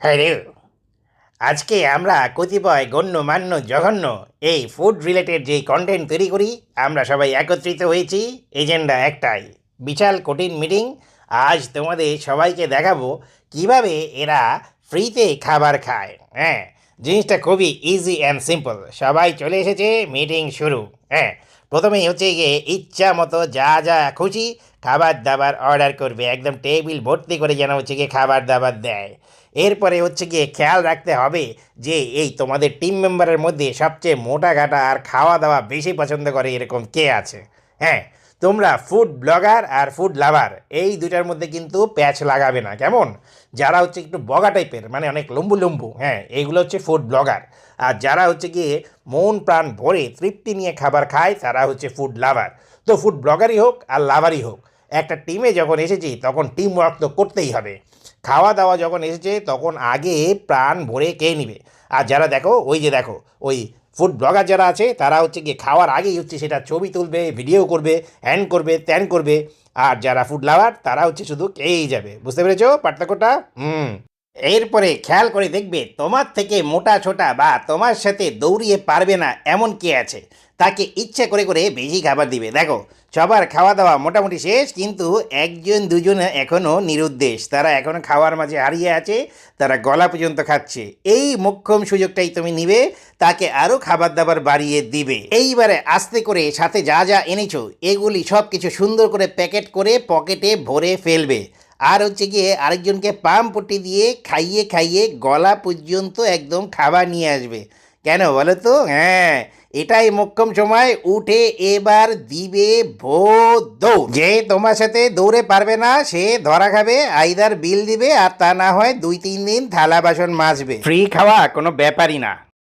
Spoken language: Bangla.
হ্যাঁ আজকে আমরা কতিপয় গণ্যমান্য জঘন্য এই ফুড রিলেটেড যে কন্টেন্ট তৈরি করি, আমরা সবাই একত্রিত হয়েছি এজেন্ডা একটাই, বিশাল কঠিন মিটিং আজ তোমাদের সবাইকে দেখাবো কীভাবে এরা ফ্রিতে খাবার খায়। হ্যাঁ জিনিসটা খুবই ইজি অ্যান্ড সিম্পল সবাই চলে এসেছে মিটিং শুরু। হ্যাঁ প্রথমেই হচ্ছে গিয়ে ইচ্ছা মতো যা যা খুশি খাবার দাবার অর্ডার করবে। একদম টেবিল ভর্তি করে যেন হচ্ছে গিয়ে খাবার দাবার দেয়। এরপরে হচ্ছে গিয়ে খেয়াল রাখতে হবে যে এই তোমাদের টিম মেম্বারের মধ্যে সবচেয়ে মোটা ঘাটা আর খাওয়া দাওয়া বেশি পছন্দ করে এরকম কে আছে? হ্যাঁ তোমরা ফুড ব্লগার আর ফুড লাভার এই দুটার মধ্যে কিন্তু প্যাচ লাগাবে না। কেমন? যারা হচ্ছে একটু বগা টাইপের মানে অনেক লম্বু লম্বু হ্যাঁ এইগুলো হচ্ছে ফুড ব্লগার আর যারা হচ্ছে গিয়ে মন প্রাণ ভরে তৃপ্তি নিয়ে খাবার খায়, তারা হচ্ছে ফুড লাভার তো ফুড ব্লগারই হোক আর লাভারই হোক, একটা টিমে যখন এসেছি, তখন টিম ওয়ার্ক তো করতেই হবে। খাওয়া দাওয়া যখন এসেছে, তখন আগে প্রাণ ভরে কে নিবে। আর যারা দেখো, ওই যে দেখো, ওই ফুড ব্লগার যারা আছে, তারা হচ্ছে গিয়ে খাওয়ার আগেই হচ্ছে সেটা ছবি তুলবে, ভিডিও করবে হ্যান্ড করবে, ত্যান করবে। আর যারা ফুড লাভার, তারা হচ্ছে শুধু খেয়েই যাবে। বুঝতে পেরেছ? পার্থক্যটা? হুম। এরপরে খেয়াল করে দেখবে তোমার থেকে মোটা ছোটা বা তোমার সাথে দৌড়িয়ে পারবে না এমন কে আছে। তাকে ইচ্ছে করে করে বেশি খাবার দিবে। দেখো, সবার খাওয়া দাওয়া মোটামুটি শেষ, কিন্তু একজন দুজন এখনও নিরুদ্দেশ। তারা এখনও খাওয়ার মাঝে হারিয়ে আছে, তারা গলা পর্যন্ত খাচ্ছে। এই মোক্ষম সুযোগটাই তুমি নিবে, তাকে আরও খাবার দাবার বাড়িয়ে দিবে। এইবারে আস্তে করে সাথে যা যা এনেছো, এগুলি সব কিছু সুন্দর করে প্যাকেট করে পকেটে ভরে ফেলবে। আর হচ্ছে গিয়ে আরেকজনকে পাম পট্টি দিয়ে খাইয়ে খাইয়ে গলা পর্যন্ত একদম খাবার নিয়ে আসবে। কেন বলো তো হ্যাঁ এটাই মোক্ষম সময়, উঠে এবার দিবে ভো দৌড়। যে তোমার সাথে দৌড়ে পারবে না, সে ধরা খাবে, আইদার বিল দিবে, আর তা না হয় দুই তিন দিন থালা বাসন মাজবে। ফ্রি খাওয়া কোনো ব্যাপারই না।